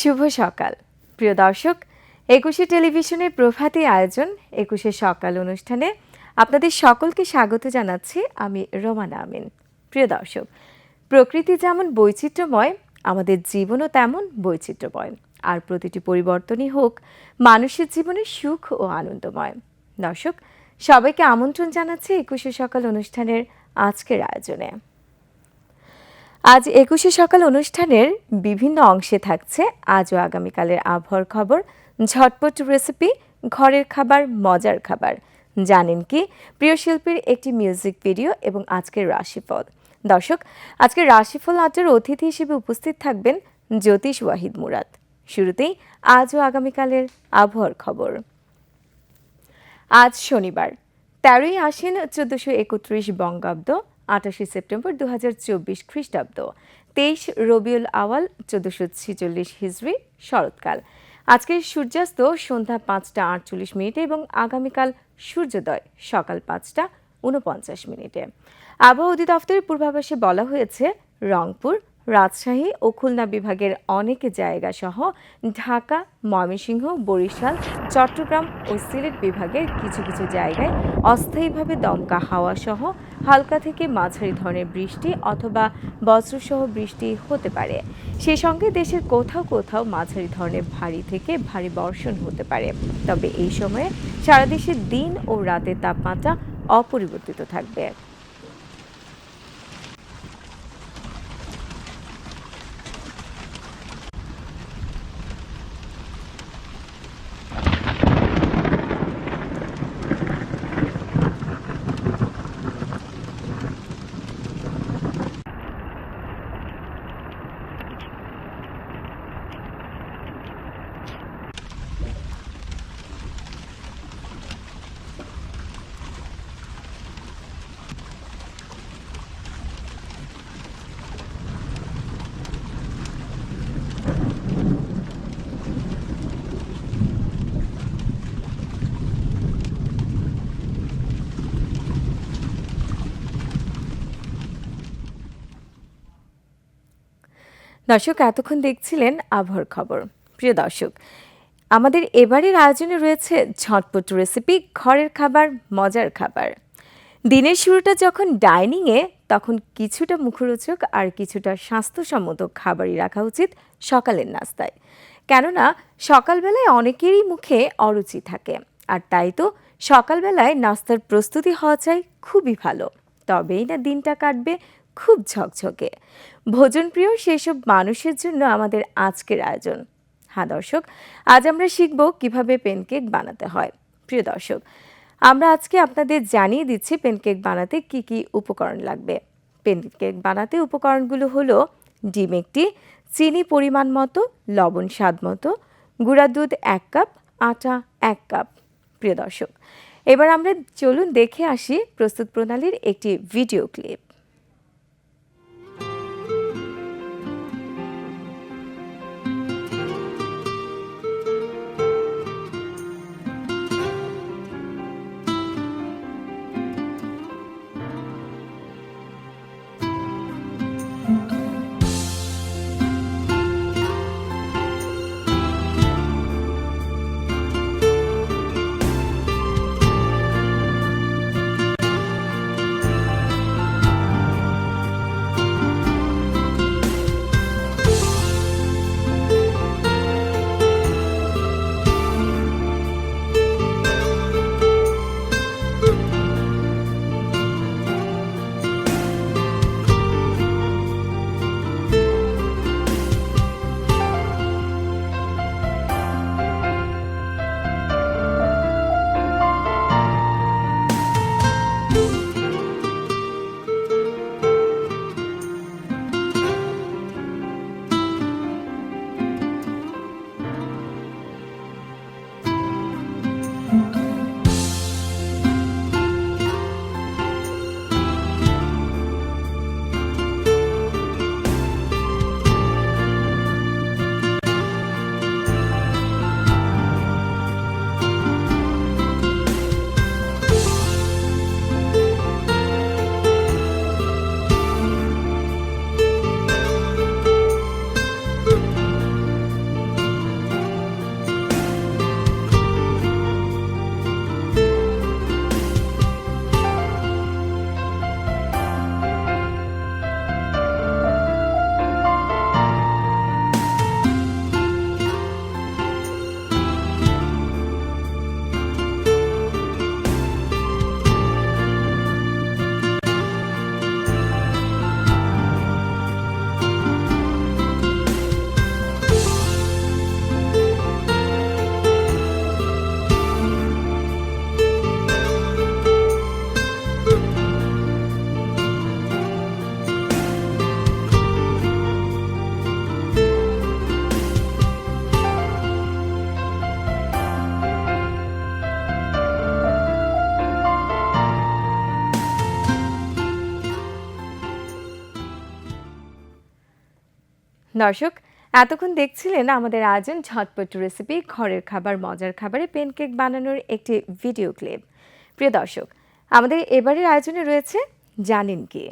শুভ সকাল। প্রিয় দর্শক, একুশে টেলিভিশনের প্রভাতী আয়োজন একুশে সকাল অনুষ্ঠানে আপনাদের সকলকে স্বাগত জানাচ্ছি আমি রোমানা আমিন। প্রিয় দর্শক, প্রকৃতি যেমন বৈচিত্র্যময়, আমাদের জীবনও তেমন বৈচিত্র্যময়। আর প্রতিটি পরিবর্তনই হোক, মানুষের জীবনে সুখ ও আনন্দময়। দর্শক, সবাইকে আমন্ত্রণ জানাচ্ছি একুশে সকাল অনুষ্ঠানের আজকের আয়োজনে। আজ একুশে সকাল অনুষ্ঠানের বিভিন্ন অংশে থাকছে আজ ও আগামীকালের আবহাওয়ার খবর, ঝটপট রেসিপি, ঘরের খাবার, মজার খাবার। জানেন কি, প্রিয় শিল্পীর একটি মিউজিক ভিডিও এবং আজকের রাশিফল। দর্শক, আজকের রাশিফল আড্ডার অতিথি হিসেবে উপস্থিত থাকবেন জ্যোতিষ ওয়াহিদ মুরাদ। শুরুতেই আজ ও আগামীকালের আবহাওয়ার খবর। আজ শনিবার, তেরোই আশ্বিন চোদ্দশো একত্রিশ বঙ্গাব্দ আটাশে সেপ্টেম্বর দু হাজার চব্বিশ খ্রিস্টাব্দ। তেইশ রবিউল আওয়াল, চোদ্দশো ছিচল্লিশ হিজড়ি শরৎকাল। আজকের সূর্যাস্ত সন্ধ্যা পাঁচটা আটচল্লিশ মিনিটে এবং আগামীকাল সূর্যোদয় সকাল পাঁচটা উনপঞ্চাশ মিনিটে। আবহাওয়া অধিদপ্তরের পূর্বাভাসে বলা হয়েছে, রংপুর রাজশাহী ও খুলনা বিভাগের অনেক জায়গা সহ ঢাকা, ময়মনসিংহ, বরিশাল, চট্টগ্রাম ও সিলেট বিভাগের কিছু কিছু জায়গায় অস্থায়ীভাবে দমকা হাওয়া সহ হালকা থেকে মাঝারি ধরনের বৃষ্টি অথবা বজ্রসহ বৃষ্টি হতে পারে। সেই সঙ্গে দেশের কোথাও কোথাও মাঝারি ধরনের ভারী থেকে ভারী বর্ষণ হতে পারে। তবে এই সময়ে সারা দেশে দিন ও রাতের তাপমাত্রা অপরিবর্তিত থাকবে। দর্শক, এতক্ষণ দেখছিলেন আবহাওয়ার খবর। প্রিয় দর্শক, আমাদের এবারের আয়োজনে রয়েছে ঝটপট রেসিপি, ঘরের খাবার, মজার খাবার। দিনের শুরুটা যখন ডাইনিংয়ে, তখন কিছুটা মুখরোচক আর কিছুটা স্বাস্থ্যসম্মত খাবারই রাখা উচিত সকালের নাস্তায়। কেননা, সকালবেলায় অনেকেরই মুখে অরুচি থাকে, আর তাই তো সকালবেলায় নাস্তার প্রস্তুতি হওয়া চাই খুবই ভালো। তবেই না দিনটা কাটবে খুব ঝকঝকে। ভোজনপ্রিয় সেসব মানুষের জন্য আমাদের আজকের আয়োজন। হ্যাঁ দর্শক, আজ আমরা শিখব কীভাবে পেনকেক বানাতে হয়। প্রিয় দর্শক, আমরা আজকে আপনাদের জানিয়ে দিচ্ছি পেনকেক বানাতে কি কি উপকরণ লাগবে। পেনকেক বানাতে উপকরণগুলো হলো ডিম একটি, চিনি পরিমাণ মতো, লবণ স্বাদ মতো, গুঁড়া দুধ এক কাপ, আটা এক কাপ। প্রিয় দর্শক, এবার আমরা চলুন দেখে আসি প্রস্তুত প্রণালীর একটি ভিডিও ক্লিপ। দর্শক, এতক্ষণ দেখছিলেন আমাদের আয়োজন ঝটপট রেসিপি, ঘরের খাবার, মজার খাবারে পেনকেক বানানোর একটি ভিডিও ক্লিপ প্রিয় দর্শক, আমাদের এবারের আয়োজনে রয়েছে জানেন কি?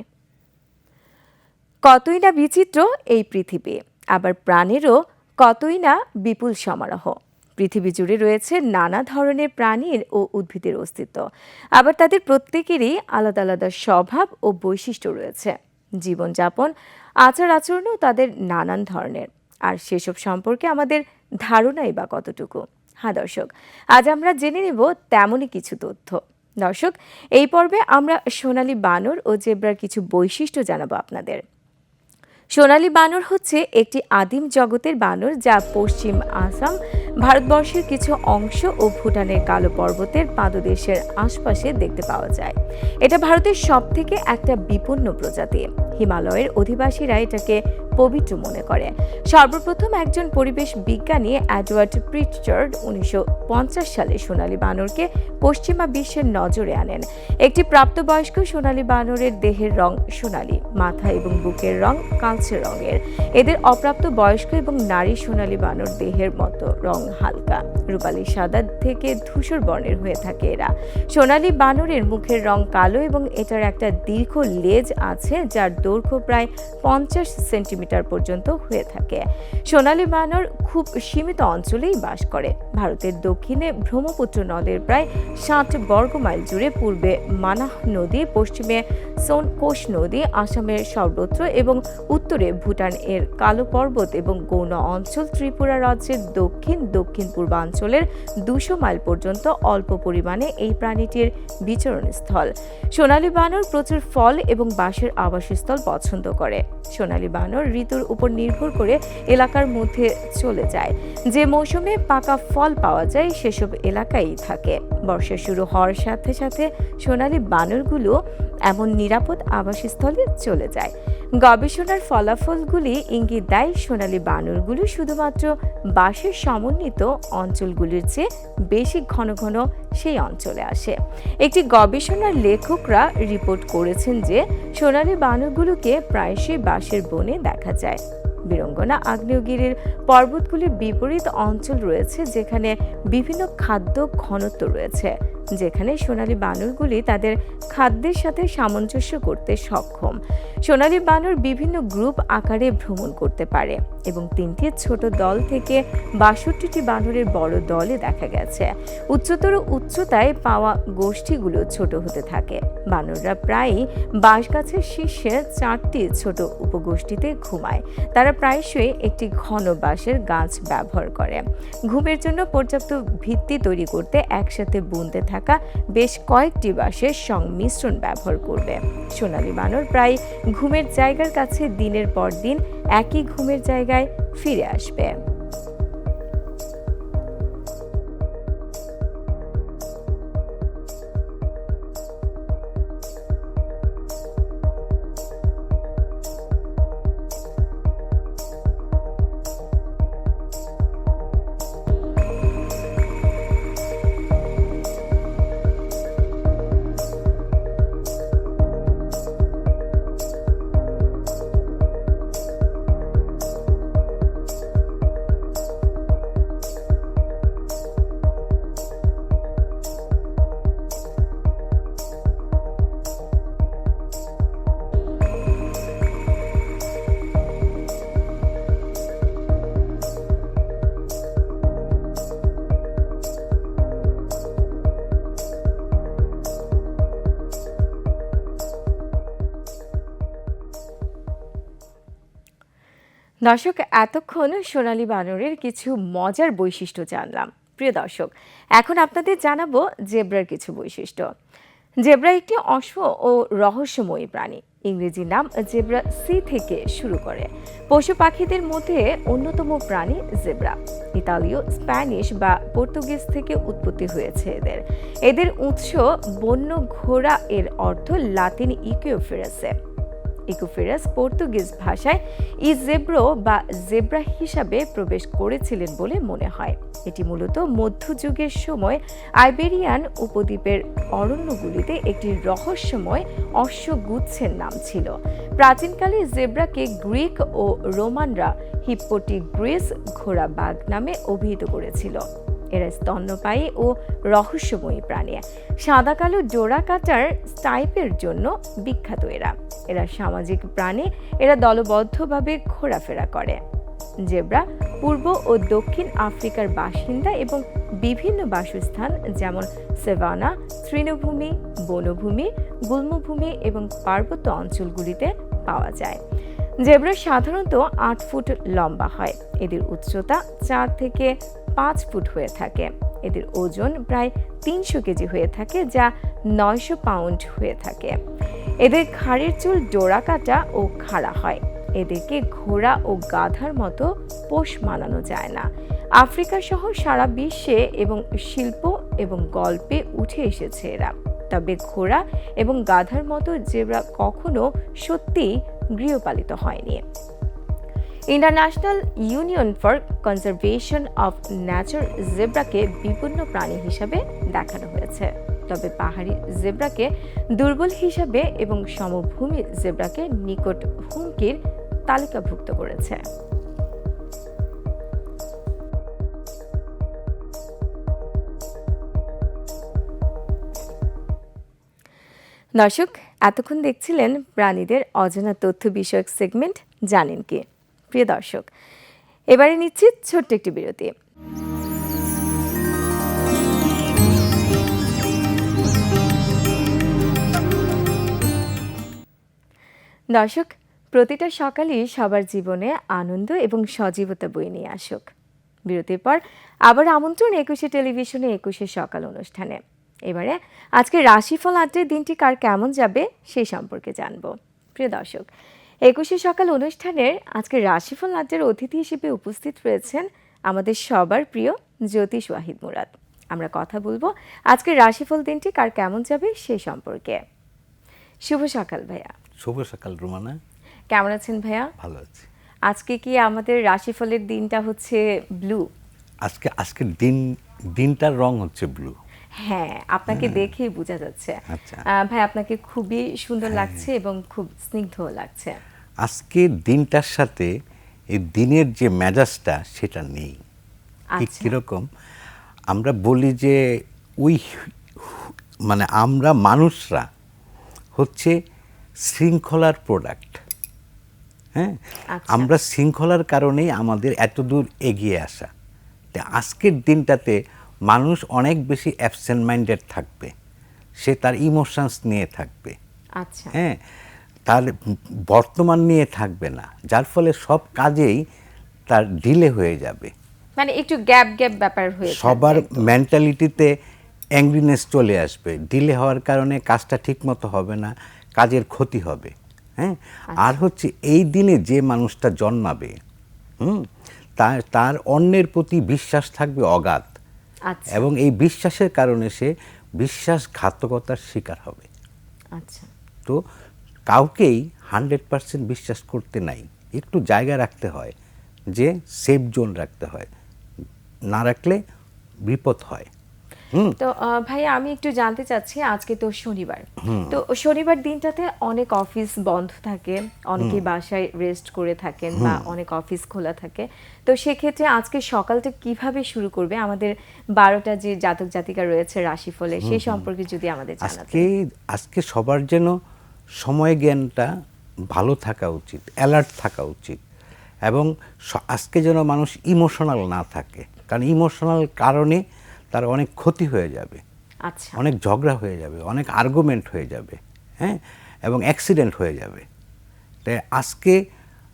কতই না বিচিত্র এই পৃথিবী, আবার প্রাণেরও কতই না বিপুল সমারোহ। পৃথিবী জুড়ে রয়েছে নানা ধরনের প্রাণীর ও উদ্ভিদের অস্তিত্ব, আবার তাদের প্রত্যেকেরই আলাদা আলাদা স্বভাব ও বৈশিষ্ট্য রয়েছে। জীবনযাপন আচার আচরণও তাদের নানান ধরনের। আর সেসব সম্পর্কে আমাদের ধারণাই বা কতটুকু? হ্যাঁ দর্শক, আজ আমরা জেনে নেব তেমনই কিছু তথ্য। দর্শক, এই পর্বে আমরা সোনালি বানর ও জেব্রার কিছু বৈশিষ্ট্য জানাব আপনাদের। সোনালি বানর হচ্ছে একটি আদিম জগতের বানর যা পশ্চিম আসাম ভারতবর্ষের কিছু অংশ ও ভুটানের কালো পর্বতের পাদদেশের আশপাশে দেখতে পাওয়া যায়। এটা ভারতের সবথেকে একটা বিপন্ন প্রজাতি। হিমালয়ের অধিবাসীরা এটাকে পবিত্র মনে করে। সর্বপ্রথম একজন পরিবেশ বিজ্ঞানী অ্যাডওয়ার্ড প্রিটচার্ড উনিশশো পঞ্চাশ সালে সোনালী বানরকে পশ্চিমা বিশ্বের নজরে আনেন। একটি প্রাপ্তবয়স্ক সোনালী বানরের দেহের রং সোনালী, মাথা এবং বুকের রং কালচে রঙের। এদের অপ্রাপ্ত বয়স্ক এবং নারী সোনালী বানর দেহের মতো রং হালকা। রূপালী সাদা থেকে ধূসর বর্ণের হয়ে থাকে এরা। সোনালী বানরের মুখের রং কালো এবং এটার একটা দীর্ঘ লেজ আছে, যার দৈর্ঘ্য প্রায় পঞ্চাশ সেন্টিমিটার পর্যন্ত হয়ে থাকে। সোনালী বানর খুব সীমিত অঞ্চলেই বাস করে। ভারতের দক্ষিণে ব্রহ্মপুত্র নদের প্রায় ষাট বর্গ মাইল জুড়ে, পূর্বে মানাহ নদী, পশ্চিমে সোনকোষ নদী আসামের সর্বত্র এবং উত্তরে ভুটান এর কালো পর্বত এবং গৌণ অঞ্চল ত্রিপুরা রাজ্যের দক্ষিণ দক্ষিণ পূর্বাঞ্চলের দুশো মাইল পর্যন্ত অল্প পরিমাণে এই প্রাণীটির বিচরণস্থল। সোনালী বানর প্রচুর ফল এবং বাঁশের আবাসস্থল পছন্দ করে। সোনালী বানর ঋতুর উপর নির্ভর করে এলাকার মধ্যে চলে যায়। যে মৌসুমে পাকা ফল পাওয়া যায়, সেসব এলাকায় থাকে। বর্ষা শুরু হওয়ার সাথে সাথে সোনালী বানরগুলো এমন নিরাপদ আবাসস্থলে চলে যায়। গবেষণার ফলাফলগুলি ইঙ্গিত দেয় সোনালী বানরগুলো শুধুমাত্র বাঁশের সমন্বিত অঞ্চলগুলির চেয়ে বেশি ঘন ঘন সেই অঞ্চলে আসে। একটি গবেষণার লেখকরা রিপোর্ট করেছেন যে সোনালী বানরগুলোকে প্রায়শই বাঁশের বনে দেখা যায়। বীরঙ্গনা আগ্নেয়গিরির পর্বতগুলির বিপরীত অঞ্চল রয়েছে যেখানে বিভিন্ন খাদ্য ঘনত্ব রয়েছে। যেখানে সোনালী বানরগুলি তাদের খাদ্যের সাথে সামঞ্জস্য করতে সক্ষম। সোনালী বানর বিভিন্ন গ্রুপ আকারে ভ্রমণ করতে পারে এবং তিনটি ছোট দল থেকে বাষট্টিটি বানরের বড় দলে দেখা গেছে। উচ্চতর উচ্চতায় পাওয়া গোষ্ঠীগুলো ছোট হতে থাকে। বানররা প্রায়ই বাঁশ গাছের শীর্ষে চারটি ছোট উপগোষ্ঠীতে ঘুমায়। তারা প্রায়শই একটি ঘন বাঁশের গাছ ব্যবহার করে। ঘুমের জন্য পর্যাপ্ত ভিত্তি তৈরি করতে একসাথে বুনতে থাকা বেশ কয়েকটি বাঁশের সংমিশ্রণ ব্যবহার করবে। সোনালি বানর প্রায় ঘুমের জায়গার কাছে দিনের পর দিন একই ঘুমের জায়গায় ফিরে আসবে। দর্শক, এতক্ষণ সোনালী বানরের কিছু মজার বৈশিষ্ট্য জানলাম। প্রিয় দর্শক, এখন আপনাদের জানাব জেব্রার কিছু বৈশিষ্ট্য। জেব্রা একটি অশ্ব ও রহস্যময়ী প্রাণী। ইংরেজি নাম জেব্রা সি থেকে শুরু করে। পশু পাখিদের মধ্যে অন্যতম প্রাণী জেব্রা। ইতালীয়, স্প্যানিশ বা পর্তুগিজ থেকে উৎপত্তি হয়েছে এদের। এদের উৎস বন্য ঘোড়া এর অর্থ লাতিন ইকুইফেরাসে ইকোফেরাস পর্তুগিজ ভাষায় ইজেব্রো বা জেব্রা হিসাবে প্রবেশ করেছিলেন বলে মনে হয়। এটি মূলত মধ্যযুগের সময় আইবেরিয়ান উপদ্বীপের অরণ্যগুলিতে একটি রহস্যময় অশ্বগুচ্ছের নাম ছিল। প্রাচীনকালে জেব্রাকে গ্রিক ও রোমানরা হিপ্পোটিগ্রিস ঘোড়া বাঘ নামে অভিহিত করেছিল। এরা স্তন্যপায়ী ও রহস্যময়ী প্রাণী। সাদা কালো জোড়া কাটার টাইপের জন্য বিখ্যাত এরা। এরা সামাজিক প্রাণী, এরা দলবদ্ধভাবে ঘোরাফেরা করে। জেব্রা পূর্ব ও দক্ষিণ আফ্রিকার বাসিন্দা এবং বিভিন্ন বাসস্থান যেমন সেভানা, তৃণভূমি, বনভূমি, গুল্মভূমি এবং পার্বত্য অঞ্চলগুলিতে পাওয়া যায়। জেব্রা সাধারণত আট ফুট লম্বা হয়। এদের উচ্চতা চার থেকে পাঁচ ফুট হয়ে থাকে। এদের ওজন প্রায় তিনশো কেজি হয়ে থাকে, যা নয়শো পাউন্ড হয়ে থাকে। এদের ঘাড়ের চুল ডোরা কাটা ও খাড়া হয়। এদেরকে ঘোড়া ও গাধার মতো পোষ মানানো যায় না। আফ্রিকা সহ সারা বিশ্বে এবং শিল্প এবং গল্পে উঠে এসেছে এরা। তবে ঘোড়া এবং গাধার মতো জেব্রা কখনো সত্যিই গৃহপালিত হয়নি। International union for conservation of nature জেব্রাকে বিপন্ন প্রাণী হিসাবে দেখানো হয়েছে। তবে পাহাড়ি জেব্রাকে দুর্বল হিসাবে এবং সমভূমি জেব্রাকে নিকট হুমকির তালিকাভুক্ত করেছে। দর্শক, এতক্ষণ দেখছিলেন প্রাণীদের অজানা তথ্য বিষয়ক সেগমেন্ট, জানেন কি? প্রিয় দর্শক, এবারে নিচ্ছি ছোট্ট একটি বিরতি। দর্শক, প্রতিটা সকালই সবার জীবনে আনন্দ এবং সজীবতা বয়ে নিয়ে আসুক। বিরতির পর আবার আমন্ত্রণ একুশে টেলিভিশনে একুশে সকাল অনুষ্ঠানে। এবারে আজকে রাশিফল আড্ডের দিনটি কার কেমন যাবে সেই সম্পর্কে জানব। প্রিয় দর্শক একুশে সকাল অনুষ্ঠানের আজকে রাশিফল আড্ডের অতিথি হিসেবে উপস্থিত রয়েছেন আমাদের সবার প্রিয় জ্যোতিষ ওয়াহিদ মুরাদ। আমরা কথা বলব আজকের রাশিফল দিনটি কার কেমন যাবে সেই সম্পর্কে। শুভ সকাল ভাইয়া। শুভ সকাল রোমানা। কেমন আছেন ভাইয়া? ভালো আছি। আজকে কি আমাদের রাশিফলের দিনটা হচ্ছে ব্লু? আজকে আজকের দিন দিনটার রং হচ্ছে ব্লু। হ্যাঁ আপনাকে দেখেই বোঝা যাচ্ছে। আচ্ছা। ভাই আপনাকে খুবই সুন্দর লাগছে এবং খুব স্নিগ্ধও লাগছে। আজকের দিনটার সাথে এই দিনের যে মেজাজটা সেটা নেই। কি আচ্ছা। কীরকম? আমরা বলি যে ওই মানে আমরা মানুষরা হচ্ছে শৃঙ্খলার প্রোডাক্ট হ্যাঁ? আচ্ছা। আমরা শৃঙ্খলার কারণেই আমাদের এত দূর এগিয়ে আসা। তা আজকের দিনটাতে মানুষ অনেক বেশি অ্যাবসেন্ট মাইন্ডেড থাকবে সে তার ইমোশনস নিয়ে থাকবে। আচ্ছা। হ্যাঁ তার বর্তমান নিয়ে থাকবে না যার ফলে সব কাজেই তার ডিলে হয়ে যাবে। মানে একটু গ্যাপ গ্যাপ ব্যাপার হয়ে সবার মেন্টালিটিতে অ্যাংরিনেস চলে আসবে ডিলে হওয়ার কারণে কাজটা ঠিকমতো হবে না কাজের ক্ষতি হবে। হ্যাঁ আর হচ্ছে এই দিনে যে মানুষটা জন্মাবে হুম তার তার অন্যের প্রতি বিশ্বাস থাকবে অগাধ। আচ্ছা এবং এই বিশ্বাসের কারণে সে বিশ্বাসঘাতকতার শিকার হবে। আচ্ছা। তো কাউকেই হান্ড্রেড পার্সেন্ট বিশ্বাস করতে নাই। একটু জায়গা রাখতে হয় যে সেফ জোন রাখতে হয়। না রাখলে বিপদ হয়। তো ভাইয়া আমি একটু জানতে চাচ্ছি আজকে তো শনিবার। তো শনিবার দিনটাতে অনেক অফিস বন্ধ থাকে অনেকে বাসায় রেস্ট করে থাকেন বা অনেক অফিস খোলা থাকে। তো সেক্ষেত্রে আজকে সকালটা কীভাবে শুরু করবে? আমাদের বারোটা যে জাতক জাতিকা রয়েছে রাশিফলে সেই সম্পর্কে যদি আমাদের আজকে আজকে সবার যেন সময় জ্ঞানটা ভালো থাকা উচিত অ্যালার্ট থাকা উচিত। এবং আজকে যেন মানুষ ইমোশনাল না থাকে। কারণ ইমোশনাল কারণে তার অনেক ক্ষতি হয়ে যাবে। আচ্ছা। অনেক ঝগড়া হয়ে যাবে অনেক আর্গুমেন্ট হয়ে যাবে হ্যাঁ? এবং অ্যাক্সিডেন্ট হয়ে যাবে। তাই আজকে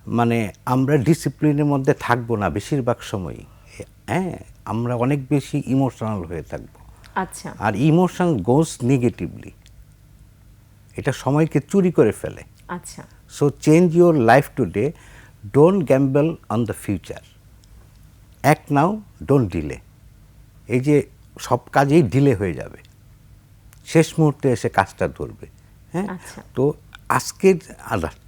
মানে আমরা ডিসিপ্লিনের মধ্যে থাকব না বেশিরভাগ সময়ই হ্যাঁ? আমরা অনেক বেশি ইমোশনাল হয়ে থাকব। আচ্ছা। আর ইমোশন গোস নেগেটিভলি এটা সময়কে চুরি করে ফেলে। আচ্ছা। So change your life today don't gamble on the future act now don't delay এই যে সব কাজেই ডিলে হয়ে যাবে। শেষ মুহূর্তে এসে কাজটা ধরবে হ্যাঁ? আচ্ছা। তো আজকের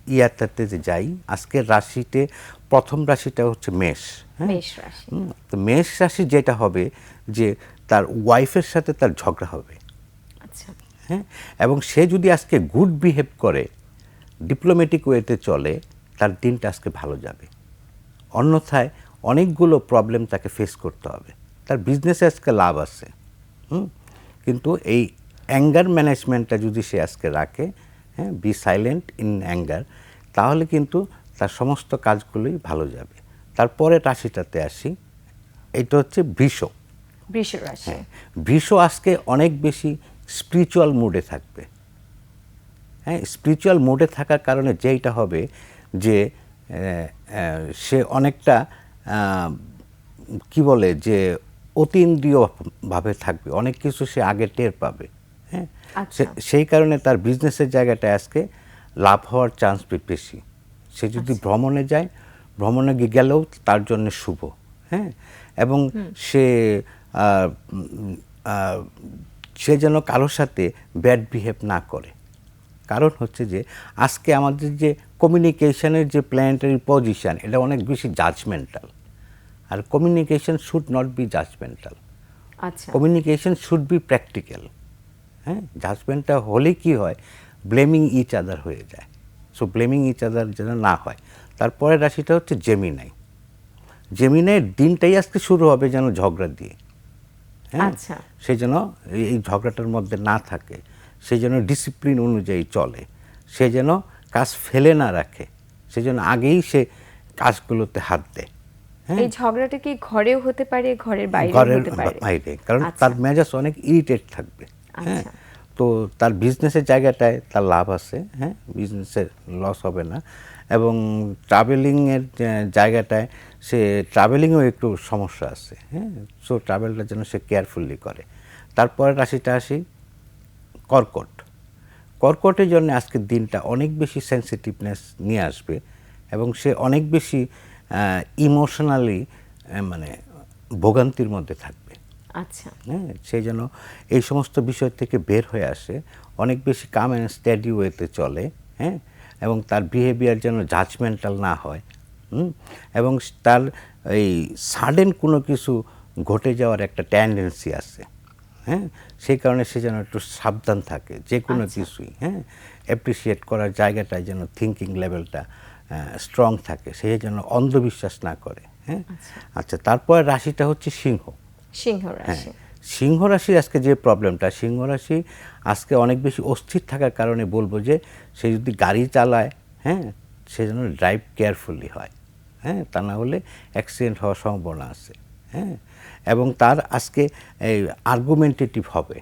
ইয়ারটাতে যে যাই আজকের রাশিতে প্রথম রাশিটা হচ্ছে মেষ হ্যাঁ? মেষ রাশি। হুম, তো মেষ রাশি যেটা হবে যে তার ওয়াইফের সাথে তার ঝগড়া হবে। আচ্ছা। হ্যাঁ? এবং সে যদি আজকে গুড বিহেভ করে ডিপ্লোম্যাটিক ওয়েতে চলে তার দিনটা আজকে ভালো যাবে। অন্যথায় অনেকগুলো প্রবলেম তাকে ফেস করতে হবে। তার বিজনেসে আজকে লাভ আছে হুম? কিন্তু এই অ্যাঙ্গার ম্যানেজমেন্টটা যদি সে আজকে রাখে হ্যাঁ বি সাইলেন্ট ইন অ্যাঙ্গার তাহলে কিন্তু তার সমস্ত কাজগুলোই ভালো যাবে। তারপরে রাশিটাতে আসি এটা হচ্ছে বৃষ বৃষ রাশি। হ্যাঁ বৃষ আজকে অনেক বেশি স্পিরিচুয়াল মুডে থাকবে। হ্যাঁ স্পিরিচুয়াল মুডে থাকার কারণে যেইটা হবে যে সে অনেকটা কি বলে যে অতীন্দ্রিয়ভাবে থাকবে। অনেক কিছু সে আগে টের পাবে। হ্যাঁ? আচ্ছা। সে- সেই কারণে তার বিজনেসের জায়গাটা আজকে লাভ হওয়ার চান্স বেশি। সে যদি ভ্রমণে যায় ভ্রমণে গিয়ে গেলেও তার জন্য শুভ। হ্যাঁ? এবং সে সে যেন কারোর সাথে ব্যাড বিহেভ না করে। কারণ হচ্ছে যে আজকে আমাদের যে কমিউনিকেশনের যে প্ল্যানেটারি পজিশন এটা অনেক বেশি judgmental R communication should not be judgmental আচ্ছা। কমিউনিকেশন শুড বি প্র্যাকটিক্যাল হ্যাঁ জাজমেন্টটা হলে কি হয়? ব্লেমিং ইচ আদার হয়ে যায়। সো ব্লেমিং ইচ আদার যেন না হয়। তারপরের রাশিটা হচ্ছে জেমিনাই জেমিনাইয়ের দিনটাই আজকে শুরু হবে যেন ঝগড়া দিয়ে। হ্যাঁ আচ্ছা। সে যেন এই- ঝগড়াটার মধ্যে না থাকে। সে যেন ডিসিপ্লিন অনুযায়ী চলে। সে যেন কাজ ফেলে না রাখে। সে যেন আগেই সে কাজগুলোতে হাত দেয়। এই ঝগড়াটা কি ঘরেও হতে পারে ঘরের বাইরে হতে পারে? বাইরে। কারণ আচ্ছা। তার মেজাজ অনেক ইরিটেট থাকবে হ্যাঁ। আচ্ছা। তো তার বিজনেসের জায়গাটায় তার লাভ আছে হ্যাঁ। বিজনেসের লস হবে না। এবং ট্রাভেলিংয়ের জায়গাটায় সে ট্রাভেলিংয়েও একটু সমস্যা আছে হ্যাঁ। সো ট্রাভেলটা যেন সে কেয়ারফুলি করে। তারপরে রাশিটা আসি কর্কট। কর্কটের জন্য আজকের দিনটা অনেক বেশি সেন্সিটিভনেস নিয়ে আসবে এবং সে অনেক বেশি ইমোশনালি মানে ভোগান্তির মধ্যে থাকবে। আচ্ছা। হ্যাঁ সেই জন্য এই সমস্ত বিষয় থেকে বের হয়ে আসে। অনেক বেশি কাম অ্যান্ড স্টাডি ওয়েতে চলে হ্যাঁ এবং তার বিহেভিয়ার যেন জাজমেন্টাল না হয় হুম? এবং তার এই সাডেন কোনো কিছু ঘটে যাওয়ার একটা টেন্ডেন্সি আছে হ্যাঁ সেই কারণে সে যেন একটু সাবধান থাকে যে কোনো কিছুই হ্যাঁ অ্যাপ্রিসিয়েট করার জায়গাটায় যেন থিঙ্কিং লেভেলটা স্ট্রং থাকে সে যেন অন্ধবিশ্বাস না করে হ্যাঁ? আচ্ছা। তারপরে রাশিটা হচ্ছে সিংহ। সিংহ হ্যাঁ রাশি সিংহ রাশির আজকে যে প্রবলেমটা সিংহ রাশি আজকে অনেক বেশি অস্থির থাকার কারণে বলব যে সে যদি গাড়ি চালায় হ্যাঁ সে যেন ড্রাইভ কেয়ারফুলি হয় হ্যাঁ তা না হলে অ্যাক্সিডেন্ট হওয়ার সম্ভাবনা আছে হ্যাঁ? এবং তার আজকে এই আর্গুমেন্টেটিভ হবে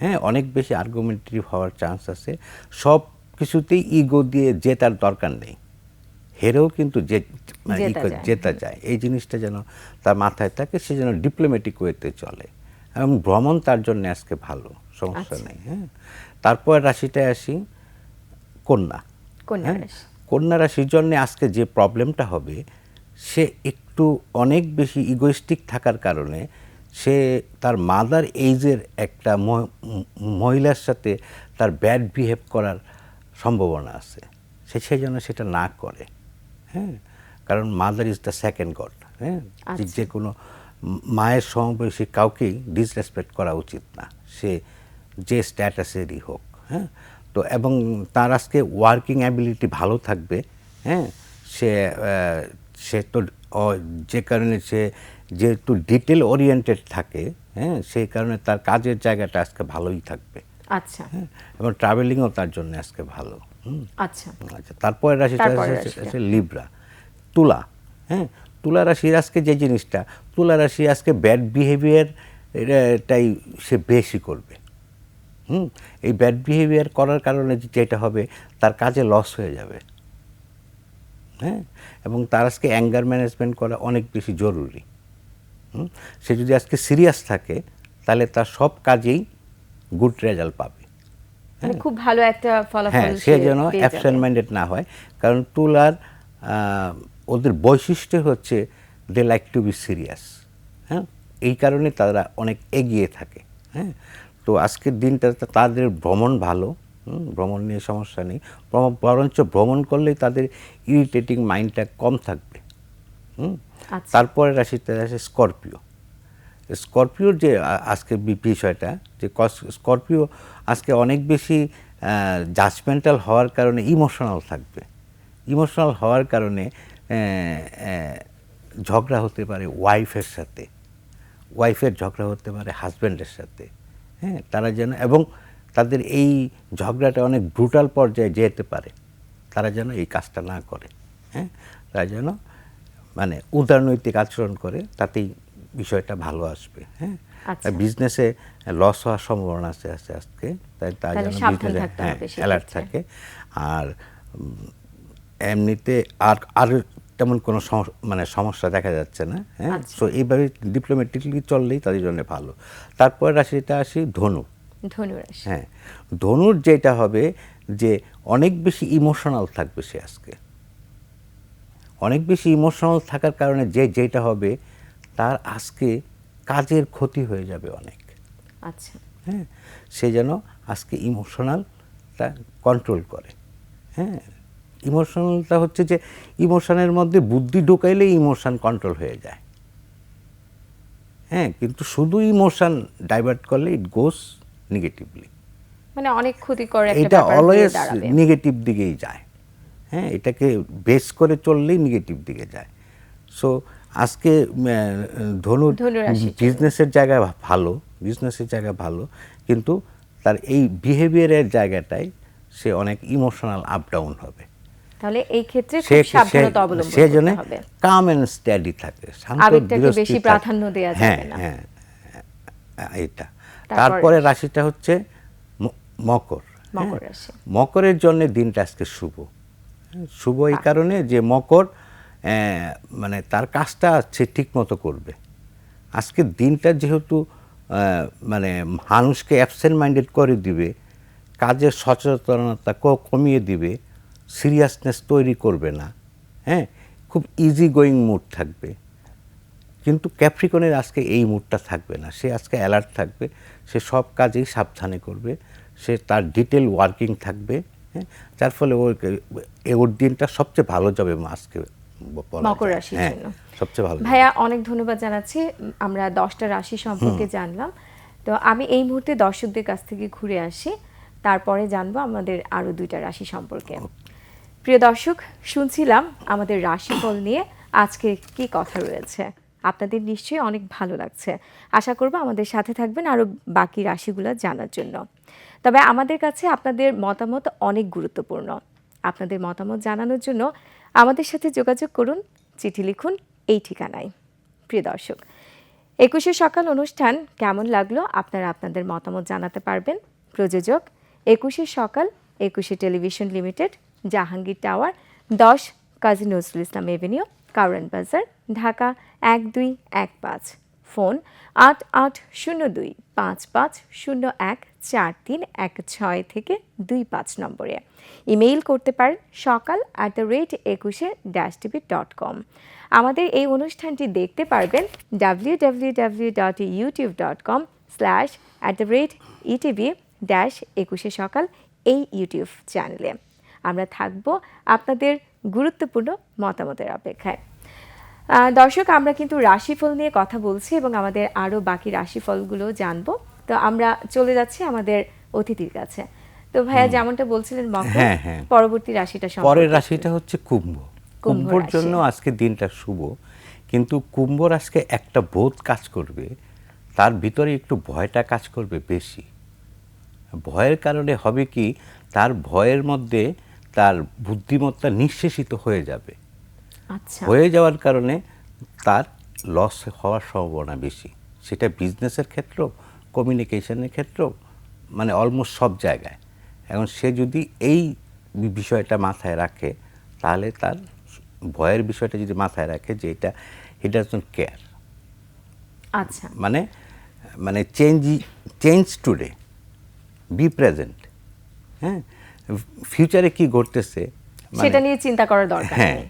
হ্যাঁ অনেক বেশি আর্গুমেন্টেটিভ হওয়ার চান্স আছে। সব কিছুতেই ইগো দিয়ে জেতার দরকার নেই। হেরেও কিন্তু যে মানে জেতা যায়। এই জিনিসটা যেন তার মাথায় থাকে সে যেন ডিপ্লোম্যাটিক ওয়েতে চলে এবং ভ্রমণ তার জন্য আজকে ভালো সমস্যা আচ্ছা। নেই হ্যাঁ তারপর রাশিটায় আসি কন্যা কন্যা হ্যাঁ? কন্যা রাশির জন্য আজকে যে প্রবলেমটা হবে সে একটু অনেক বেশি ইগোইস্টিক থাকার কারণে সে তার মাদার এইজের একটা মহিলার সাথে তার ব্যাড বিহেভ করার সম্ভাবনা আছে সে সেই জন্য সেটা না করে হ্যাঁ কারণ mother is the second god হ্যাঁ? যে- আচ্ছা। কোনো মায়ের সমবয়সী কাউকেই ডিসরেসপেক্ট করা উচিত না। সে যে স্ট্যাটাসেরই হোক হ্যাঁ? তো এবং তার আজকে ওয়ার্কিং অ্যাবিলিটি ভালো থাকবে হ্যাঁ? সে সে তো যে কারণে সে যেহেতু ডিটেল ওরিয়েন্টেড থাকে হ্যাঁ? সেই কারণে তার কাজের জায়গাটা আজকে ভালোই থাকবে। আচ্ছা। হ্যাঁ? এবং ট্রাভেলিংও তার জন্য আজকে ভালো। আচ্ছা। আচ্ছা তারপরে রাশিটা তারপরের আছে- লিব্রা তুলা হ্যাঁ? তুলা রাশির আজকে যে জিনিসটা তুলা রাশি আজকে ব্যাড বিহেভিয়ার এটাই সে বেশি করবে। হুম? এই ব্যাড বিহেভিয়ার করার কারণে যেটা হবে তার কাজে লস হয়ে যাবে। হ্যাঁ? এবং তার আজকে অ্যাঙ্গার ম্যানেজমেন্ট করা অনেক বেশি জরুরি। হুম? সে যদি আজকে সিরিয়াস থাকে তাহলে তার সব কাজেই গুড রেজাল্ট পাবে। খুব ভালো একটা ফলাফল হ্যাঁ সে যেন অ্যাবসেন্ট মাইন্ডেড না হয়। কারণ তুলার আহ, ওদের বৈশিষ্ট্য হচ্ছে they like to be serious হ্যাঁ এই কারণে তারা অনেক এগিয়ে থাকে। হ্যাঁ তো আজকের দিনটা তাদের ভ্রমণ ভালো। হুম, ভ্রমণ নিয়ে সমস্যা নেই। বরঞ্চ ভ্রমণ করলেই তাদের ইরিটেটিং মাইন্ডটা কম থাকবে। হুম আচ্ছা। তারপরে রাশিতে আসে স্করপিও স্করপিওর যে আজকে বিষয়টা, যে স্করপিও আজকে অনেক বেশি জাজমেন্টাল হওয়ার কারণে ইমোশনাল থাকবে। ইমোশনাল হওয়ার কারণে ঝগড়া হতে পারে ওয়াইফের সাথে। ওয়াইফের ঝগড়া হতে পারে হাজব্যান্ডের সাথে। হ্যাঁ তারা যেন, এবং তাদের এই ঝগড়াটা অনেক ব্রুটাল পর্যায়ে যেতে পারে। তারা যেন এই কাজটা না করে। হ্যাঁ তারা যেন মানে উদারনৈতিক আচরণ করে, তাতেই বিষয়টা ভালো আসবে হ্যাঁ? আচ্ছা। বিজনেসে লস হওয়ার সম্ভাবনা আছে আস্তে আজকে তাই সাবধান business-এ, থাকতে হ্যাঁ অ্যালার্ট থাকে। আর এমনিতে আর আর তেমন কোনো মানে সমস্যা দেখা যাচ্ছে না হ্যাঁ? আচ্ছা। সো এইভাবে ডিপ্লোমেটিকলি চললেই তাদের জন্য ভালো। তারপর রাশিটা আসি ধনু। ধনুরাশি হ্যাঁ ধনুর যেটা হবে যে অনেক বেশি ইমোশনাল থাকবে সে আজকে। অনেক বেশি ইমোশনাল থাকার কারণে যে যেটা হবে তার আজকে কাজের ক্ষতি হয়ে যাবে অনেক। আচ্ছা। হ্যাঁ সে যেন আজকে ইমোশনালটা কন্ট্রোল করে। হ্যাঁ ইমোশনালটা হচ্ছে যে ইমোশনের মধ্যে বুদ্ধি ঢুকাইলে ইমোশন কন্ট্রোল হয়ে যায়। হ্যাঁ কিন্তু শুধু ইমোশন ডাইভার্ট করলে ইট গোস নেগেটিভলি। মানে অনেক ক্ষতি করে এটা অলওয়েজ নেগেটিভ দিকেই যায়। হ্যাঁ এটাকে বেস করে চললেই নেগেটিভ দিকে যায়। সো আজকে ধনু বিজনেসের জায়গা ভালো বিজনেসের জায়গা ভালো কিন্তু তার এই বিহেভিয়ারের জায়গাটায় সে অনেক ইমোশনাল আপ ডাউন হবে। তাহলে এই ক্ষেত্রে খুব সাবধানতা অবলম্বন করতে হবে। কাম স্ট্যাডি থাকে আবেগটাকে বেশি প্রাধান্য দেয়া যাবে হ্যাঁ, না। হ্যাঁ হ্যাঁ, এটা। তারপরে- রাশিটা হচ্ছে মকর হ্যাঁ। মকর রাশি। মকরের জন্য দিনটা আজকে শুভ। হ্যাঁ, শুভ এই কারণে যে মকর মানে তার কাজটা সে ঠিক মতো করবে। আজকের দিনটা যেহেতু মানে মানুষকে অ্যাবসেন্ট মাইন্ডেড করে দিবে, কাজের সচেতনতা কমিয়ে দিবে সিরিয়াসনেস তৈরি করবে না হ্যাঁ খুব ইজি গোয়িং মুড থাকবে। কিন্তু ক্যাপ্রিকনের আজকে এই মুডটা থাকবে না, সে আজকে অ্যালার্ট থাকবে, সে সব কাজেই সাবধানে করবে, সে তার ডিটেল ওয়ার্কিং থাকবে হ্যাঁ যার ফলে ওর ওর দিনটা সবচেয়ে ভালো যাবে আজকে। মকর রাশির হ্যাঁ, জন্য। সবচেয়ে ভালো। ভাইয়া অনেক ধন্যবাদ জানাচ্ছি। আমরা দশটা রাশি সম্পর্কে জানলাম। তো আমি এই মুহূর্তে দর্শকদের কাছ থেকে ঘুরে আসি। তারপরে জানব আমাদের আরও দুইটা রাশি সম্পর্কে। প্রিয় দর্শক শুনছিলাম আমাদের রাশিফল নিয়ে আজকে কি কথা রয়েছে। আপনাদের নিশ্চয়ই অনেক ভালো লাগছে। আশা করব আমাদের সাথে থাকবেন আরও বাকি রাশিগুলো জানার জন্য। তবে আমাদের কাছে আপনাদের মতামত অনেক গুরুত্বপূর্ণ। আপনাদের মতামত জানানোর জন্য আমাদের সাথে যোগাযোগ করুন, চিঠি লিখুন এই ঠিকানায়। প্রিয় দর্শক, একুশে সকাল অনুষ্ঠান কেমন লাগল আপনারা আপনাদের মতামত জানাতে পারবেন। প্রযোজক, একুশে সকাল, একুশে টেলিভিশন লিমিটেড, জাহাঙ্গীর টাওয়ার, দশ কাজী নজরুল ইসলাম এভিনিউ, কাউরান বাজার, ঢাকা এক দুই এক পাঁচ। ফোন আট আট শূন্য দুই পাঁচ পাঁচ শূন্য এক চার তিন এক ছয় থেকে দুই পাঁচ নম্বরে। ইমেইল করতে পারেন Sokal at the rate Ekushe dash TV dot com আমাদের এই অনুষ্ঠানটি দেখতে পারবেন W W W dot YouTube dot com slash at the rate ETV dash Ekushe Sokal এই ইউটিউব চ্যানেলে আমরা থাকব আপনাদের গুরুত্বপূর্ণ মতামতের অপেক্ষায়। দর্শক, আমরা কিন্তু রাশিফল নিয়ে কথা বলছি এবং আমাদের আরও বাকি রাশিফলগুলো জানব। তো আমরা চলে যাচ্ছি আমাদের অতিথির কাছে। তো ভাইয়া যেমনটা বলছিলেন মকর হ্যাঁ, হ্যাঁ। পরবর্তী রাশিটা পরের রাশিটা হচ্ছে কুম্ভ। কুম্ভ কুম্ভর জন্য আজকে দিনটা শুভ কিন্তু কুম্ভর আজকে একটা বোধ কাজ করবে তার ভিতরে একটু ভয়টা কাজ করবে বেশি। ভয়ের কারণে হবে কি তার ভয়ের মধ্যে তার বুদ্ধিমত্তা নিঃশেষিত হয়ে যাবে। আচ্ছা। হয়ে যাওয়ার কারণে তার লস হওয়ার সম্ভাবনা বেশি। সেটা বিজনেসের ক্ষেত্রেও কমিউনিকেশনের ক্ষেত্রেও মানে অলমোস্ট সব জায়গায়। এখন সে যদি এই বিষয়টা মাথায় রাখে তাহলে তার ভয়ের বিষয়টা যদি মাথায় রাখে যে এটা হি ডাজন্ট কেয়ার আচ্ছা। মানে মানে change change today be present হ্যাঁ? ফিউচারে কি ঘটতেছে মানে সেটা নিয়ে চিন্তা করার দরকার হ্যাঁ। নেই।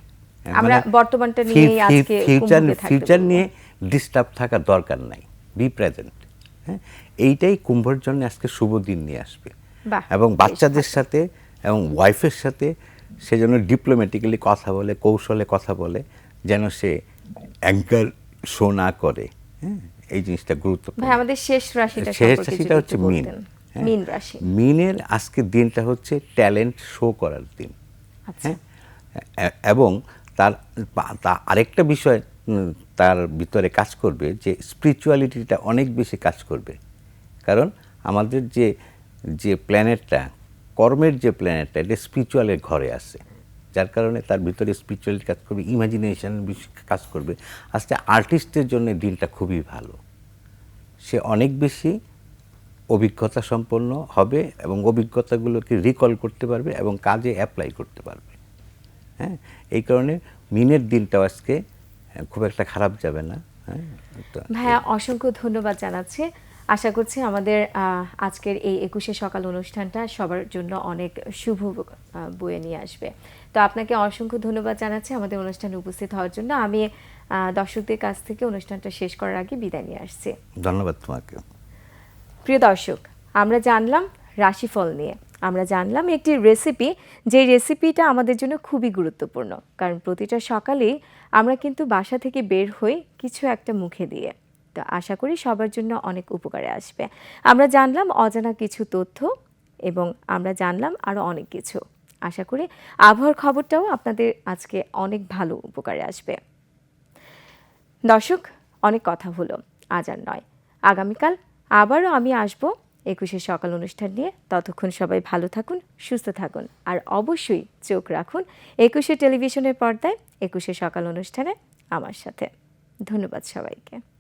আমরা বর্তমানটা নিয়ে আজকে ফিউচার ফিউচার নিয়ে ডিস্টার্ব থাকার দরকার নাই। বি প্রেজেন্ট হ্যাঁ? এইটাই কুম্ভর জন্য আজকে শুভ দিন নিয়ে আসবে। এবং বাচ্চাদের সাথে এবং ওয়াইফের সাথে সে যেন ডিপ্লোম্যাটিক্যালি কথা বলে কৌশলে কথা বলে যেন সে অ্যাঙ্কার শো না করে। হ্যাঁ? এই জিনিসটা গুরুত্বপূর্ণ। আমাদের শেষ রাশিটা শেষ রাশিটা হচ্ছে একটু মিন। হ্যাঁ? মিন রাশি। মিনের আজকের দিনটা হচ্ছে ট্যালেন্ট শো করার দিন। আচ্ছা। হ্যাঁ? এবং তার আরেকটা বিষয় তার ভিতরে কাজ করবে যে স্পিরিচুয়ালিটিটা অনেক বেশি কাজ করবে। কারণ আমাদের যে যে প্ল্যানেটটা কর্মের যে প্ল্যানেটটা এটা স্পিরিচুয়ালের ঘরে আছে। যার কারণে তার ভিতরে স্পিরিচুয়ালিটি কাজ করবে ইমাজিনেশন কাজ করবে। আজকে আর্টিস্টের জন্য দিনটা খুবই ভালো। সে অনেক বেশি অভিজ্ঞতা সম্পন্ন হবে এবং অভিজ্ঞতাগুলোকে রিকল করতে পারবে এবং কাজে অ্যাপ্লাই করতে পারবে। হ্যাঁ? এই কারণে মিনের দিনটাও আজকে খুব একটা খারাপ যাবে না হ্যাঁ? ভাইয়া অসংখ্য ধন্যবাদ জানাচ্ছি। আশা করছি আমাদের আজকের এই একুশে সকাল অনুষ্ঠানটা সবার জন্য অনেক শুভ বয়ে নিয়ে আসবে। তো আপনাকে অসংখ্য ধন্যবাদ জানাচ্ছি আমাদের অনুষ্ঠানে উপস্থিত হওয়ার জন্য। আমি দর্শকদের কাছ থেকে অনুষ্ঠানটা শেষ করার আগে বিদায় নিয়ে আসছি। ধন্যবাদ তোমাকে। প্রিয় দর্শক আমরা জানলাম রাশিফল নিয়ে। আমরা জানলাম একটি রেসিপি যে রেসিপিটা আমাদের জন্য খুবই গুরুত্বপূর্ণ। কারণ প্রতিটা সকালেই আমরা কিন্তু বাসা থেকে বের হই কিছু একটা মুখে দিয়ে। তো আশা করি সবার জন্য অনেক উপকারে আসবে। আমরা জানলাম অজানা কিছু তথ্য এবং আমরা জানলাম আরও অনেক কিছু। আশা করি আবহাওয়ার খবরটাও আপনাদের আজকে অনেক ভালো উপকারে আসবে। দর্শক, অনেক কথা হলো, আজ আর নয়। আগামীকাল আবারও আমি আসব একুশে সকাল অনুষ্ঠান নিয়ে ততক্ষণ সবাই ভালো থাকুন, সুস্থ থাকুন আর অবশ্যই চোখ রাখুন একুশে টেলিভিশনের পর্দায়, একুশে সকাল অনুষ্ঠানে আমার সাথে। ধন্যবাদ সবাইকে।